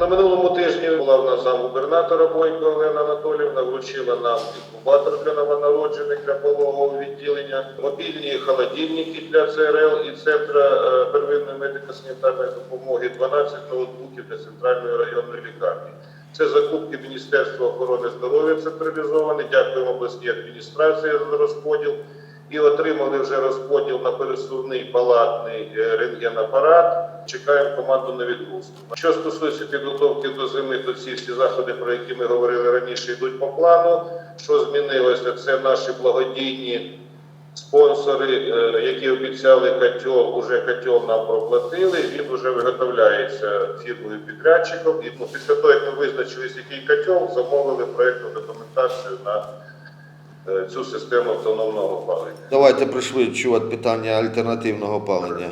На минулому тижні була в нас замгубернатора Бойко Олена Анатоліївна, вручила нам інкубатор для новонароджених для пологового відділення, мобільні холодильники для ЦРЛ і Центру е, первинної медико-санітарної допомоги, 12 ноутбуків для центральної районної лікарні. Це закупки Міністерства охорони здоров'я централізовані. Дякуємо обласній адміністрації за розподіл. І отримали вже розподіл на пересувний палатний е, рентгенапарат. Чекаємо команду на відгрузку. Що стосується підготовки до зими, то ці всі заходи, про які ми говорили раніше, йдуть по плану. Що змінилося? Це наші благодійні спонсори, е, які обіцяли котел, уже котел нам проплатили. Він вже виготовляється фірмою підрядчиком. І ну, після того, як ми визначились, який котел, замовили проєктну документацію на цю систему автономного опалення. Давайте пришвидшувати питання альтернативного опалення.